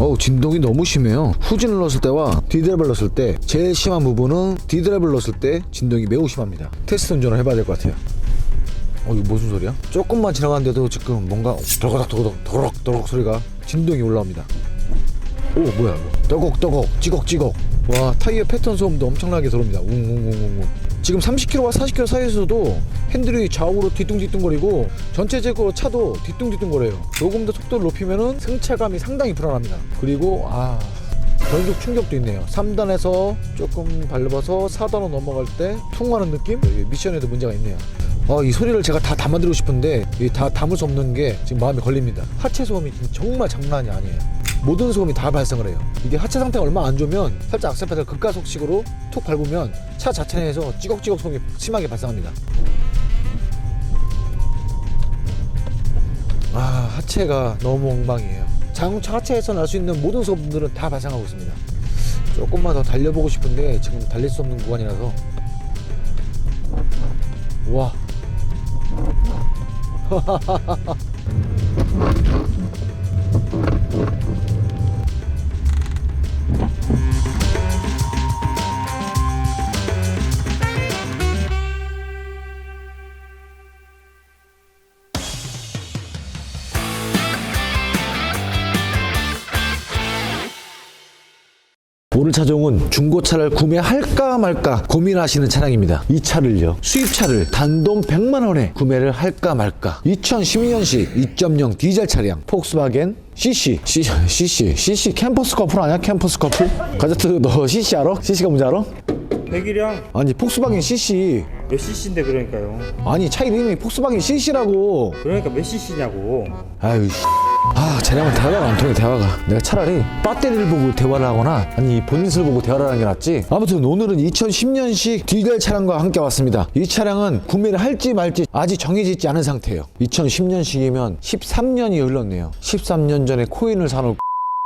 어우 진동이 너무 심해요. 후진을 넣었을 때와 디드랩을 넣었을 때 제일 심한 부분은 디드랩을 넣었을 때 진동이 매우 심합니다. 테스트 운전을 해봐야 될 것 같아요. 어 이거 무슨 소리야? 조금만 지나갔는데도 지금 뭔가 더덕 더덕 더덕 더덕 소리가 진동이 올라옵니다. 오 뭐야 이거? 떠걱떠걱 찌걱찌걱. 와 타이어 패턴 소음도 엄청나게 들어옵니다. 웅웅웅웅 지금 30km와 40km 사이에서도 핸들이 좌우로 뒤뚱뒤뚱거리고 전체적으로 차도 뒤뚱뒤뚱거려요. 조금 더 속도를 높이면은 승차감이 상당히 불안합니다. 그리고 아 변속 충격도 있네요. 3단에서 조금 밟아서 4단으로 넘어갈 때 퉁하는 느낌? 미션에도 문제가 있네요. 아, 이 소리를 제가 다 담아드리고 싶은데 이다 담을 수 없는 게 지금 마음에 걸립니다. 하체 소음이 정말 장난이 아니에요 모든 소음이 다 발생을 해요. 이게 하체 상태가 얼마 안 좋으면 살짝 악셀 페달 극가속식으로 툭 밟으면 차 자체 내에서 찌걱찌걱 소음이 심하게 발생합니다. 아 하체가 너무 엉망이에요. 자동차 하체에서 날 수 있는 모든 소음들은 다 발생하고 있습니다. 조금만 더 달려보고 싶은데 지금 달릴 수 없는 구간이라서 와 Thank you. 차종은 중고차를 구매할까 말까 고민하시는 차량입니다. 이 차를요. 수입차를 단돈 100만 원에 구매를 할까 말까. 2012년식 2.0 디젤 차량 폭스바겐 CC C, CC CC 캠퍼스 커플 아니야? 캠퍼스 커플? 가제트 너 CC 알아? CC가 뭔지 알아? 배기량 아니 폭스바겐 CC 몇 cc인데 그러니까요. 아니 차 이름이 폭스바겐 CC라고 그러니까 몇 cc냐고. 아유 씨. 아 쟤랑은 대화가 안 통해 대화가. 내가 차라리 배터리를 보고 대화를 하거나 아니 본닛을 보고 대화를 하는 게 낫지. 아무튼 오늘은 2010년식 디젤 차량과 함께 왔습니다. 이 차량은 구매를 할지 말지 아직 정해져 있지 않은 상태예요. 2010년식이면 13년이 흘렀네요. 13년 전에 코인을 사놓을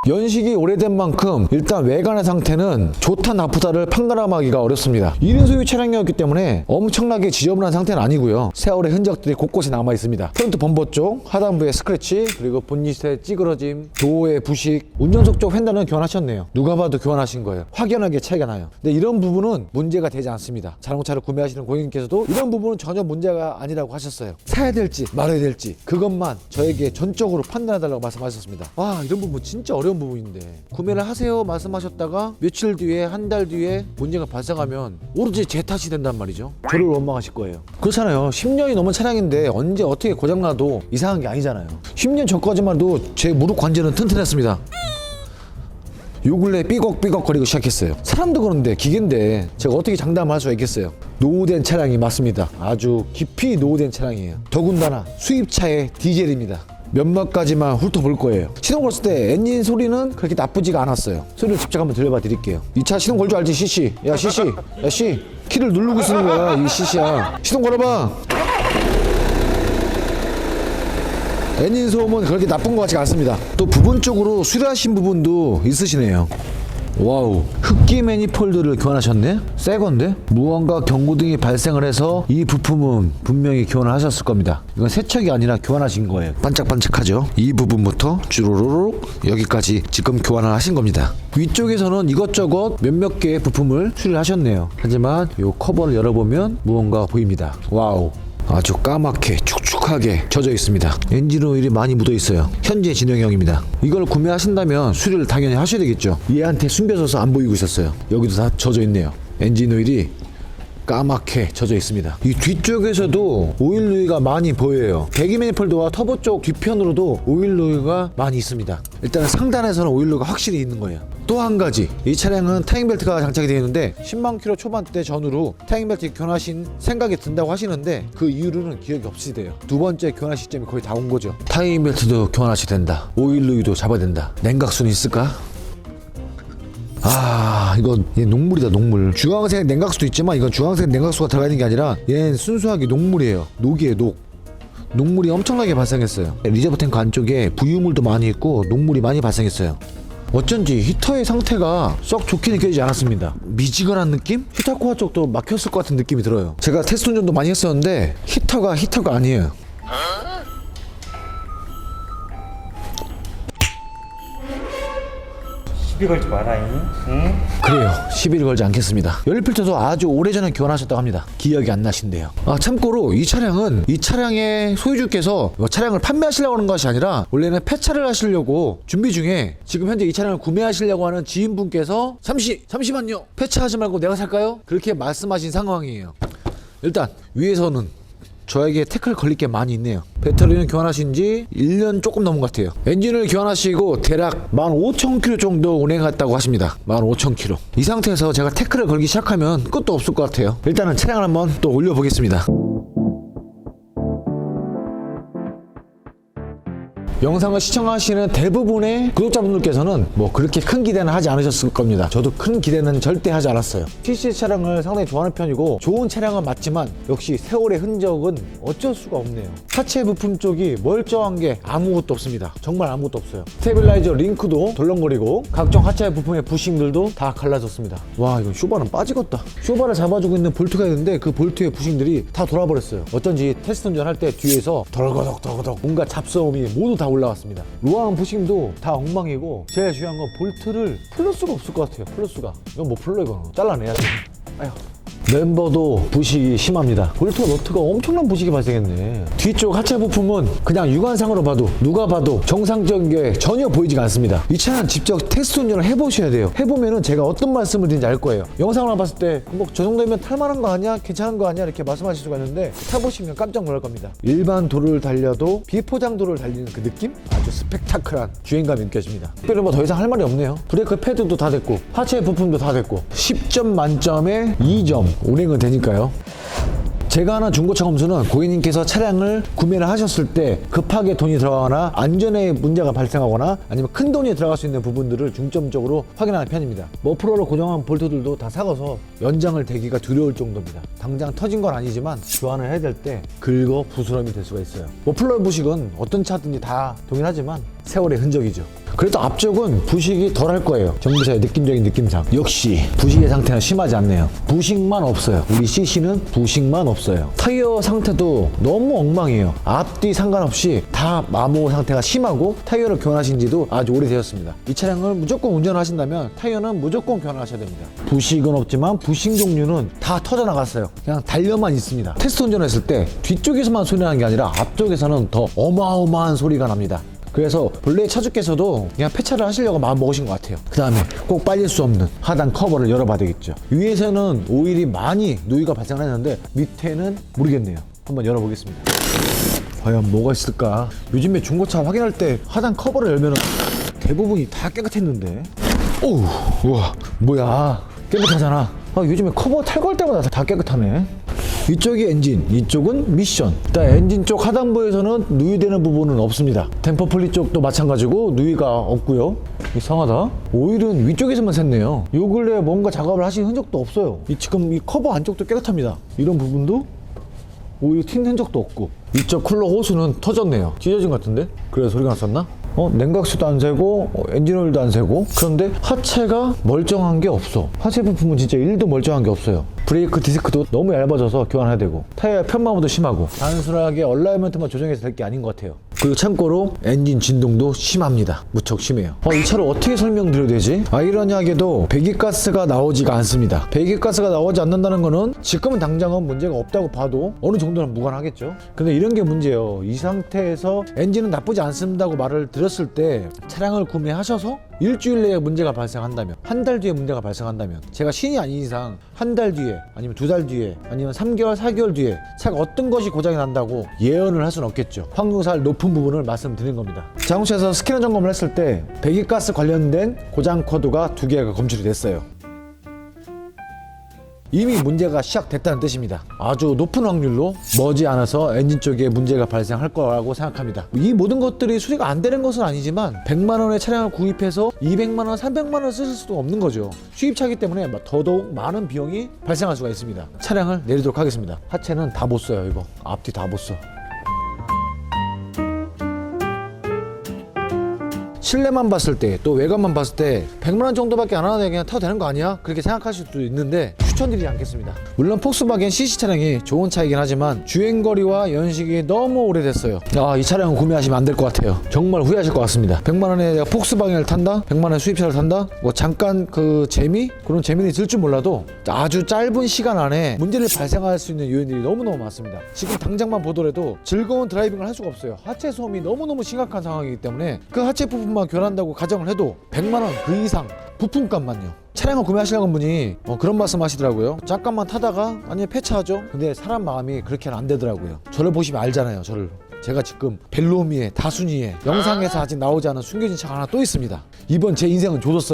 연식이 오래된 만큼 일단 외관의 상태는 좋다 나쁘다를 판가름하기가 어렵습니다. 1인 소유 차량이었기 때문에 엄청나게 지저분한 상태는 아니고요. 세월의 흔적들이 곳곳에 남아 있습니다. 프론트 범버 쪽, 하단부에 스크래치, 그리고 본닛의 찌그러짐, 도어의 부식, 운전석 쪽 휀다는 교환하셨네요. 누가 봐도 교환하신 거예요. 확연하게 차이가 나요. 근데 이런 부분은 문제가 되지 않습니다. 자동차를 구매하시는 고객님께서도 이런 부분은 전혀 문제가 아니라고 하셨어요. 사야 될지 말아야 될지 그것만 저에게 전적으로 판단해달라고 말씀하셨습니다. 아 이런 부분 진짜 어려 운 부분인데 구매를 하세요 말씀하셨다가 며칠 뒤에 한 달 뒤에 문제가 발생하면 오로지 제 탓이 된단 말이죠. 저를 원망하실 거예요. 그렇잖아요. 10년이 넘은 차량인데 언제 어떻게 고장나도 이상한 게 아니잖아요. 10년 전까지만 해도 제 무릎 관절은 튼튼했습니다. 요 근래 삐걱삐걱거리고 시작했어요. 사람도 그런데 기계인데 제가 어떻게 장담할 수가 있겠어요. 노후된 차량이 맞습니다. 아주 깊이 노후된 차량이에요. 더군다나 수입차의 디젤입니다. 몇몇 가지만 훑어볼 거예요. 시동 걸었을 때 엔진 소리는 그렇게 나쁘지가 않았어요. 소리를 직접 한번 들려봐 드릴게요. 이 차 시동 걸 줄 알지, CC? 야, CC. 야, C. 키를 누르고 쓰는 거야, 이 CC야. 시동 걸어봐. 엔진 소음은 그렇게 나쁜 것 같지 않습니다. 또 부분적으로 수리하신 부분도 있으시네요. 와우. 흡기 매니폴드를 교환하셨네? 새 건데? 무언가 경고등이 발생을 해서 이 부품은 분명히 교환을 하셨을 겁니다. 이건 세척이 아니라 교환하신 거예요. 반짝반짝하죠? 이 부분부터 쭈루루룩 여기까지 지금 교환을 하신 겁니다. 위쪽에서는 이것저것 몇몇 개의 부품을 수리를 하셨네요. 하지만 이 커버를 열어보면 무언가 보입니다. 와우. 아주 까맣게 축 축하게 젖어 있습니다. 엔진 오일이 많이 묻어 있어요. 현재 진행형입니다. 이걸 구매하신다면 수리를 당연히 하셔야 되겠죠. 얘한테 숨겨져서 안 보이고 있었어요. 여기도 다 젖어 있네요. 엔진 오일이 까맣게 젖어 있습니다. 이 뒤쪽에서도 오일 누이가 많이 보여요. 배기 매니폴드와 터보 쪽 뒤편으로도 오일 누이가 많이 있습니다. 일단 상단에서는 오일 누이가 확실히 있는 거예요. 또 한 가지 이 차량은 타잉 벨트가 장착이 되어 있는데 10만 킬로 초반대 전후로 타잉 벨트 교환하신 생각이 든다고 하시는데 그 이후로는 기억이 없으시대요. 두 번째 교환 시점이 거의 다 온 거죠. 타잉 벨트도 교환하셔야 된다. 오일 누이도 잡아야 된다. 냉각수는 있을까? 아 이건 얘 녹물이다 녹물 주황색 냉각수도 있지만 이건 주황색 냉각수가 들어가 있는 게 아니라 얘는 순수하게 녹물이에요 녹이에요 녹 녹물이 엄청나게 발생했어요 리저브 탱크 안쪽에 부유물도 많이 있고 녹물이 많이 발생했어요 어쩐지 히터의 상태가 썩 좋게 느껴지지 않았습니다. 미지근한 느낌? 히터 코어 쪽도 막혔을 것 같은 느낌이 들어요. 제가 테스트 운전도 많이 했었는데 히터가 히터가 아니에요 시비 걸지 마라잉. 응? 그래요. 시비를 걸지 않겠습니다. 연료필터도 아주 오래전에 교환하셨다고 합니다. 기억이 안 나신대요. 아, 참고로 이 차량은 이 차량의 소유주께서 뭐 차량을 판매하시려고 하는 것이 아니라 원래는 폐차를 하시려고 준비 중에 지금 현재 이 차량을 구매하시려고 하는 지인분께서 잠시 잠시만요. 폐차하지 말고 내가 살까요? 그렇게 말씀하신 상황이에요. 일단 위에서는 저에게 태클 걸릴 게 많이 있네요. 배터리는 교환하신 지 1년 조금 넘은 것 같아요. 엔진을 교환하시고 대략 15,000km 정도 운행했다고 하십니다. 15,000km. 이 상태에서 제가 태클을 걸기 시작하면 끝도 없을 것 같아요. 일단은 차량을 한번 또 올려보겠습니다. 영상을 시청하시는 대부분의 구독자분들께서는 뭐 그렇게 큰 기대는 하지 않으셨을 겁니다. 저도 큰 기대는 절대 하지 않았어요. TC 차량을 상당히 좋아하는 편이고 좋은 차량은 맞지만 역시 세월의 흔적은 어쩔 수가 없네요. 하체 부품 쪽이 멀쩡한 게 아무것도 없습니다. 정말 아무것도 없어요. 스테빌라이저 링크도 덜렁거리고 각종 하체 부품의 부싱들도 다 갈라졌습니다. 와 이건 쇼바는 빠지겠다. 쇼바를 잡아주고 있는 볼트가 있는데 그 볼트의 부싱들이 다 돌아버렸어요. 어쩐지 테스트 운전할 때 뒤에서 덜거덕 덜거덕 뭔가 잡소음이 모두 다 올라왔습니다. 로아한 부싱도 다 엉망이고 제일 중요한 건 볼트를 풀릴 수가 없을 것 같아요. 풀릴 수가. 이건 못 풀러 이거 잘라내야 돼. 아휴. 멤버도 부식이 심합니다. 볼트 너트가 엄청난 부식이 발생했네. 뒤쪽 하체 부품은 그냥 육안상으로 봐도 누가 봐도 정상적인 게 전혀 보이지가 않습니다. 이 차는 직접 테스트 운전을 해보셔야 돼요. 해보면은 제가 어떤 말씀을 드리는지 알 거예요. 영상을 봤을 때 뭐 저 정도면 탈만한 거 아니야? 괜찮은 거 아니야? 이렇게 말씀하실 수가 있는데 타보시면 깜짝 놀랄 겁니다. 일반 도로를 달려도 비포장 도로를 달리는 그 느낌? 아주 스펙타클한 주행감이 느껴집니다. 특별히 뭐 더 이상 할 말이 없네요. 브레이크 패드도 다 됐고 하체 부품도 다 됐고 10점 만점에 2점 운행은 되니까요. 제가 하는 중고차 검수는 고객님께서 차량을 구매를 하셨을 때 급하게 돈이 들어가거나 안전에 문제가 발생하거나 아니면 큰 돈이 들어갈 수 있는 부분들을 중점적으로 확인하는 편입니다. 머플러로 고정한 볼트들도 다 사가서 연장을 대기가 두려울 정도입니다. 당장 터진 건 아니지만 교환을 해야 될 때 긁어 부스럼이 될 수가 있어요. 머플러 부식은 어떤 차든지 다 동일하지만 세월의 흔적이죠. 그래도 앞쪽은 부식이 덜 할 거예요. 정비사의 느낌적인 느낌상. 역시 부식의 상태는 심하지 않네요. 부식만 없어요. 우리 CC는 부식만 없어요. 타이어 상태도 너무 엉망이에요. 앞뒤 상관없이 다 마모 상태가 심하고 타이어를 교환하신 지도 아주 오래되었습니다. 이 차량을 무조건 운전하신다면 타이어는 무조건 교환하셔야 됩니다. 부식은 없지만 부식 종류는 다 터져 나갔어요. 그냥 달려만 있습니다. 테스트 운전했을 때 뒤쪽에서만 소리 나는 게 아니라 앞쪽에서는 더 어마어마한 소리가 납니다. 그래서 본래 차주께서도 그냥 폐차를 하시려고 마음 먹으신 것 같아요. 그 다음에 꼭 빨릴 수 없는 하단 커버를 열어봐야 되겠죠. 위에서는 오일이 많이 누이가 발생하는데 밑에는 모르겠네요. 한번 열어보겠습니다. 과연 뭐가 있을까? 요즘에 중고차 확인할 때 하단 커버를 열면 대부분이 다 깨끗했는데. 오우, 우와, 뭐야. 깨끗하잖아. 아, 요즘에 커버 탈거할 때마다 다 깨끗하네. 이쪽이 엔진, 이쪽은 미션. 일단 엔진 쪽 하단부에서는 누이되는 부분은 없습니다. 템퍼 플리 쪽도 마찬가지고 누이가 없고요. 이상하다. 오일은 위쪽에서만 샜네요. 요 근래 뭔가 작업을 하신 흔적도 없어요. 이 지금 이 커버 안쪽도 깨끗합니다. 이런 부분도 오일 튄 흔적도 없고 이쪽 쿨러 호스는 터졌네요. 찢어진 것 같은데? 그래서 소리가 났었나? 어, 냉각수도 안 새고 어, 엔진오일도 안 새고. 그런데 하체가 멀쩡한 게 없어. 하체 부품은 진짜 1도 멀쩡한 게 없어요. 브레이크 디스크도 너무 얇아져서 교환해야 되고 타이어 편마모도 심하고. 단순하게 얼라이먼트만 조정해서 될 게 아닌 것 같아요 그리고 참고로 엔진 진동도 심합니다. 무척 심해요. 어, 이 차를 어떻게 설명드려야 되지? 아이러니하게도 배기가스가 나오지가 않습니다. 배기가스가 나오지 않는다는 거는 지금은 당장은 문제가 없다고 봐도 어느 정도는 무관하겠죠. 근데 이런 게 문제예요. 이 상태에서 엔진은 나쁘지 않습니다고 말을 드렸을 때 차량을 구매하셔서 일주일 내에 문제가 발생한다면 한 달 뒤에 문제가 발생한다면 제가 신이 아닌 이상 한 달 뒤에 아니면 두 달 뒤에 아니면 3개월 4개월 뒤에 차가 어떤 것이 고장이 난다고 예언을 할 수는 없겠죠. 확률살 높은 부분을 말씀드린 겁니다. 자동차에서 스캐너 점검을 했을 때 배기가스 관련된 고장 코드가 두 개가 검출이 됐어요 이미 문제가 시작됐다는 뜻입니다. 아주 높은 확률로 머지않아서 엔진 쪽에 문제가 발생할 거라고 생각합니다. 이 모든 것들이 수리가 안 되는 것은 아니지만 100만 원의 차량을 구입해서 200만 원, 300만 원 쓰실 수도 없는 거죠. 수입차기 때문에 더더욱 많은 비용이 발생할 수가 있습니다. 차량을 내리도록 하겠습니다. 하체는 다 못 써요, 이거. 앞뒤 다 못 써. 실내만 봤을 때 또 외관만 봤을 때 100만 원 정도밖에 안 하는데 그냥 타도 되는 거 아니야? 그렇게 생각하실 수도 있는데 추천드리지 않겠습니다. 물론 폭스바겐 CC 차량이 좋은 차이긴 하지만 주행거리와 연식이 너무 오래됐어요. 아, 이 차량은 구매하시면 안 될 것 같아요. 정말 후회하실 것 같습니다. 100만 원에 내가 폭스바겐을 탄다? 100만 원 수입차를 탄다? 뭐 잠깐 그 재미? 그런 재미는 있을 줄 몰라도 아주 짧은 시간 안에 문제를 발생할 수 있는 요인들이 너무너무 많습니다. 지금 당장만 보더라도 즐거운 드라이빙을 할 수가 없어요. 하체 소음이 너무너무 심각한 상황이기 때문에 그 하체 부분만 교환한다고 가정을 해도 100만 원 그 이상 부품값만요. 차량을 구매하시려는 분이 어, 그런 말씀 하시더라고요. 잠깐만 타다가 아니 폐차하죠. 근데 사람 마음이 그렇게는 안 되더라고요. 저를 보시면 알잖아요. 저를. 제가 지금 벨로미에 다순이에 영상에서 아직 나오지 않은 숨겨진 차가 하나 또 있습니다. 이번 제 인생은 조졌어.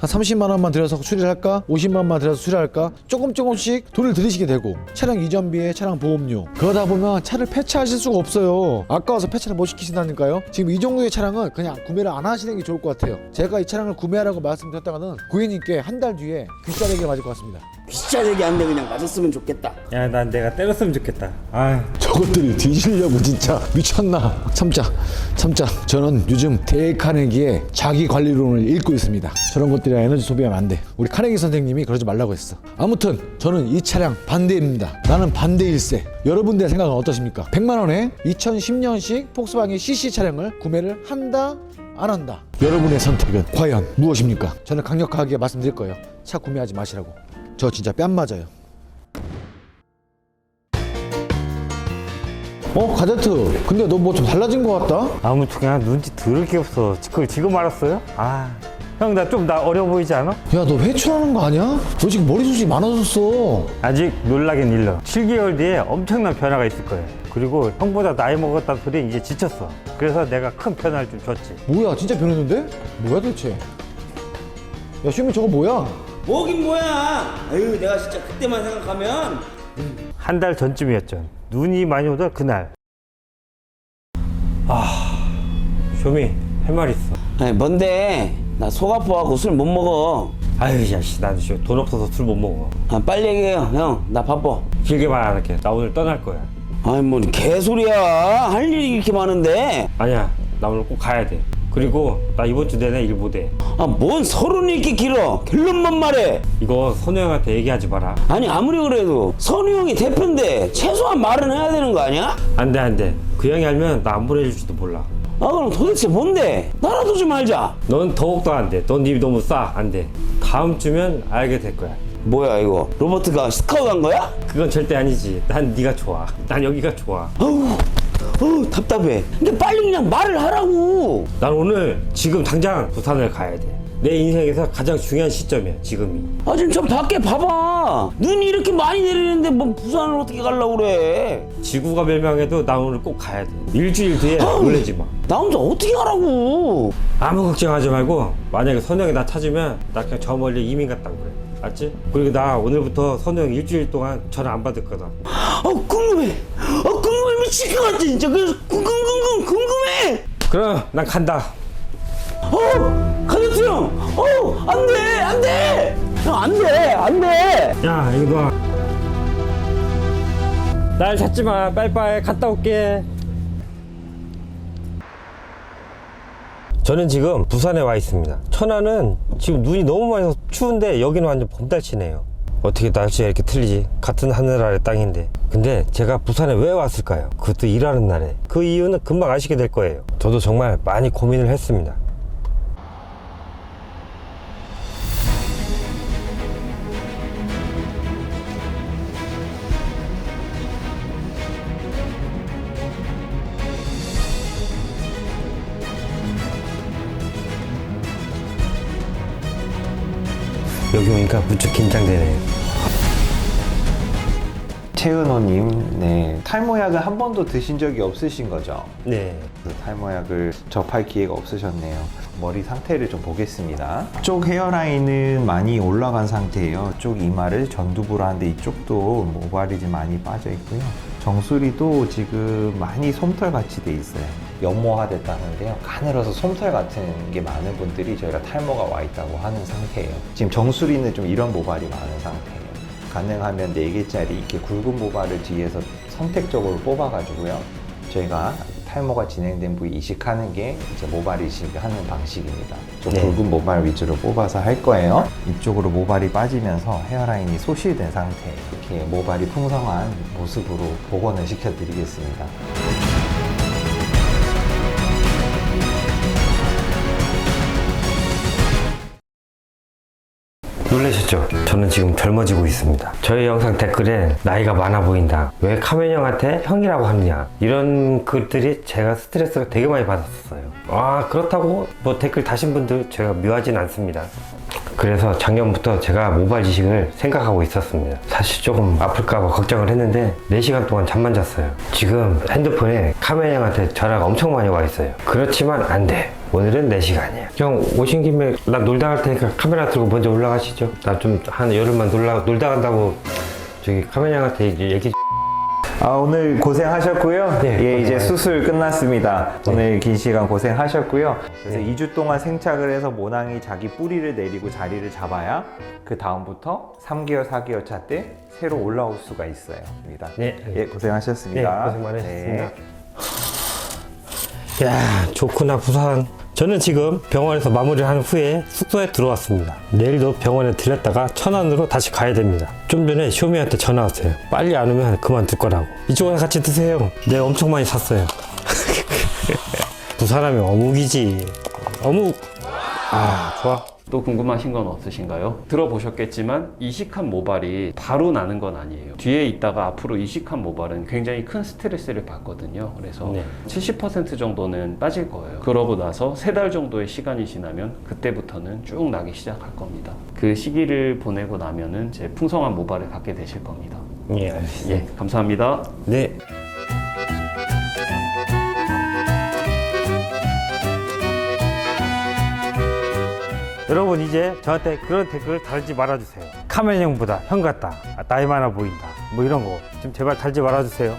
한 30만 원만 들여서 수리를 할까? 50만 원만 들여서 수리를 할까? 조금 조금씩 돈을 들이시게 되고 차량 이전비에 차량 보험료. 그러다 보면 차를 폐차하실 수가 없어요. 아까워서 폐차를 못 시키신다니까요. 지금 이 정도의 차량은 그냥 구매를 안 하시는 게 좋을 것 같아요. 제가 이 차량을 구매하라고 말씀드렸다가는 고객님께 한 달 뒤에 귓자르기를 맞을 것 같습니다 귀짜대기 한대 그냥 맞았으면 좋겠다. 야, 난 내가 때렸으면 좋겠다. 아, 저것들이 뒤지려고 진짜. 미쳤나? 참자. 참자. 저는 요즘 데일 카네기의 자기 관리론을 읽고 있습니다. 저런 것들이 에너지 소비하면 안돼. 우리 카네기 선생님이 그러지 말라고 했어. 아무튼 저는 이 차량 반대입니다. 나는 반대일세. 여러분들의 생각은 어떠십니까? 100만원에 2010년식 폭스바겐 CC 차량을 구매를 한다 안 한다? 여러분의 선택은 과연 무엇입니까? 저는 강력하게 말씀드릴 거예요. 차 구매하지 마시라고 저 진짜 뺨 맞아요 어 가제트 근데 너 뭐 좀 달라진 것 같다? 아무튼 그냥 눈치 더럽게 없어. 그걸 지금 알았어요? 아, 형, 나 좀 나 어려 보이지 않아? 야 너 회출하는 거 아니야? 너 지금 머리숱이 많아졌어 아직 놀라긴 일러. 7개월 뒤에 엄청난 변화가 있을 거예요. 그리고 형보다 나이 먹었다는 소리 이제 지쳤어. 그래서 내가 큰 변화를 좀 줬지. 뭐야 진짜 변했는데? 뭐야 도대체 야 슈미 저거 뭐야? 뭐긴 뭐야. 아유 내가 진짜 그때만 생각하면 한 달 전쯤이었죠. 눈이 많이 오던 그날. 아, 쇼미, 할 말 있어. 아니 뭔데? 나 속 아파갖고 술 못 먹어. 아유, 야, 씨, 나도 지금 돈 없어서 술 못 먹어. 아, 빨리 얘기해요 형. 나 바빠. 길게 말 안 할게. 나 오늘 떠날 거야. 아니 뭔 개소리야. 할 일이 이렇게 많은데. 아니야, 나 오늘 꼭 가야 돼. 그리고 나 이번 주 내내 일 못 해. 아 뭔 서론이 이렇게 길어. 결론만 말해. 이거 선우 형한테 얘기하지 마라. 아니 아무리 그래도 선우 형이 대표인데 최소한 말은 해야 되는 거 아니야? 안 돼, 안 돼. 그 형이 알면 나 안 보내줄지도 몰라. 아 그럼 도대체 뭔데? 나라도 좀 알자. 넌 더욱더 안 돼. 넌 입이 너무 싸. 안 돼. 다음 주면 알게 될 거야. 뭐야 이거? 로버트가 스카우트 한 거야? 그건 절대 아니지. 난 네가 좋아. 난 여기가 좋아. 어우, 어우 답답해. 근데 빨리 그냥 말을 하라고. 난 오늘 지금 당장 부산을 가야 돼. 내 인생에서 가장 중요한 시점이야. 지금이. 아 지금 좀 밖에 봐봐. 눈이 이렇게 많이 내리는데 뭐 부산을 어떻게 가려고 그래? 지구가 멸망해도 나 오늘 꼭 가야 돼. 일주일 뒤에 놀래지 마. 나 혼자 어떻게 가라고? 아무 걱정하지 말고 만약에 선영이 나 찾으면 나 그냥 저 멀리 이민 갔다고 그래. 알지? 그리고 나 오늘부터 선영 일주일 동안 전화 안 받을 거다. 아 궁금해. 아 미칠 것 같아 진짜. 그래서 궁금궁금 궁금해. 그럼 난 간다. 어 가르트 형. 어 안돼 안돼. 형 안돼 안돼. 야 이거 놔. 날 찾지 마. 빠이빠이. 갔다 올게. 저는 지금 부산에 와 있습니다. 천안은 지금 눈이 너무 많이 와서 추운데 여기는 완전 봄달치네요. 어떻게 날씨가 이렇게 틀리지? 같은 하늘 아래 땅인데. 근데 제가 부산에 왜 왔을까요? 그것도 일하는 날에. 그 이유는 금방 아시게 될 거예요. 저도 정말 많이 고민을 했습니다. 여기 오니까 무척 긴장되네요. 최은호님, 네 탈모약을 한 번도 드신 적이 없으신 거죠? 네. 그 탈모약을 접할 기회가 없으셨네요. 머리 상태를 좀 보겠습니다. 쪽 헤어라인은 많이 올라간 상태예요. 쪽 이마를 전두부로 하는데 이쪽도 모발이 좀 많이 빠져 있고요. 정수리도 지금 많이 솜털 같이 돼 있어요. 연모화됐다는데요. 가늘어서 솜털 같은 게 많은 분들이 저희가 탈모가 와 있다고 하는 상태예요. 지금 정수리는 좀 이런 모발이 많은 상태예요. 가능하면 4개짜리 이렇게 굵은 모발을 뒤에서 선택적으로 뽑아가지고요. 저희가 탈모가 진행된 부위 이식하는 게 이제 모발 이식하는 방식입니다. 좀 네. 굵은 모발 위주로 뽑아서 할 거예요. 이쪽으로 모발이 빠지면서 헤어라인이 소실된 상태예요. 이렇게 모발이 풍성한 모습으로 복원을 시켜드리겠습니다. 놀라셨죠? 저는 지금 젊어지고 있습니다. 저희 영상 댓글에 나이가 많아 보인다. 왜 카멘 형한테 형이라고 하느냐. 이런 글들이 제가 스트레스가 되게 많이 받았었어요. 아, 그렇다고 뭐 댓글 다신 분들 제가 묘하진 않습니다. 그래서 작년부터 제가 모발 이식을 생각하고 있었습니다. 사실 조금 아플까봐 걱정을 했는데 4시간 동안 잠만 잤어요. 지금 핸드폰에 카멘 형한테 전화가 엄청 많이 와 있어요. 그렇지만 안 돼. 오늘은 4시간이야. 형 오신 김에 나 놀다 갈 테니까 카메라 들고 먼저 올라가시죠. 나 좀 한 열흘만 놀라, 놀다 간다고 저기 카멘 형한테 이제 얘기 좀 아, 오늘 고생하셨고요. 네, 예, 이제. 수술 끝났습니다. 오늘 긴 시간 고생하셨고요. 그래서 2주 동안 생착을 해서 모낭이 자기 뿌리를 내리고 자리를 잡아야 그 다음부터 3개월, 4개월 차 때 새로 올라올 수가 있어요. 입니다. 네. 예, 고생하셨습니다. 네, 고생 많으셨습니다. 네. 야 좋구나 부산 저는 지금 병원에서 마무리를 한 후에 숙소에 들어왔습니다. 내일도 병원에 들렸다가 천안으로 다시 가야 됩니다. 좀 전에 쇼미한테 전화 왔어요. 빨리 안 오면 그만 둘 거라고. 이쪽에 같이 드세요. 내가 엄청 많이 샀어요. 부산하면 어묵이지. 어묵. 아 좋아 또 궁금하신 건 없으신가요? 들어보셨겠지만 이식한 모발이 바로 나는 건 아니에요. 뒤에 있다가 앞으로 이식한 모발은 굉장히 큰 스트레스를 받거든요. 그래서 네. 70% 정도는 빠질 거예요. 그러고 나서 세 달 정도의 시간이 지나면 그때부터는 쭉 나기 시작할 겁니다. 그 시기를 보내고 나면은 이제 풍성한 모발을 갖게 되실 겁니다. 예 알겠습니다 예, 감사합니다. 네. 여러분 이제 저한테 그런 댓글을 달지 말아주세요. 카멘 형보다 형 같다. 아, 나이 많아 보인다. 뭐 이런 거 좀 제발 달지 말아주세요.